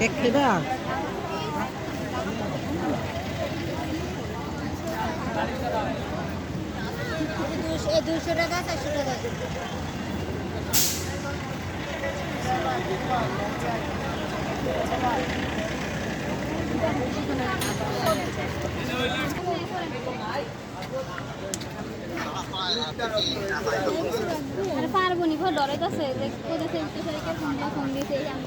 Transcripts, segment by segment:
দেখতে দাও দুশো টাকা চারশো টাকা। পারব নি, ঘর ডরে গেছে যে কোথায় ফেলতে সারিকে ফোন দিয়ে, ফোন দিয়েছে, এই আমি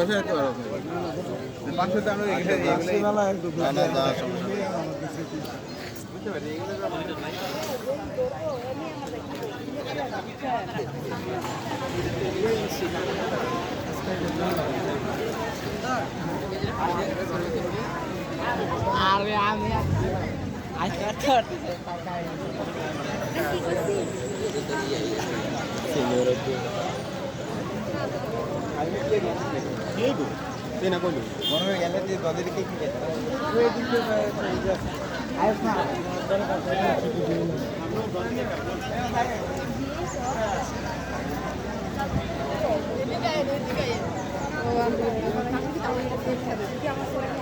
ছয়শো রাখতে পারো পাঁচশো দাম আরে আমি আজকে Señora, లేదు తినకూడదు మనం ఎలాంటి బదిలికి আমার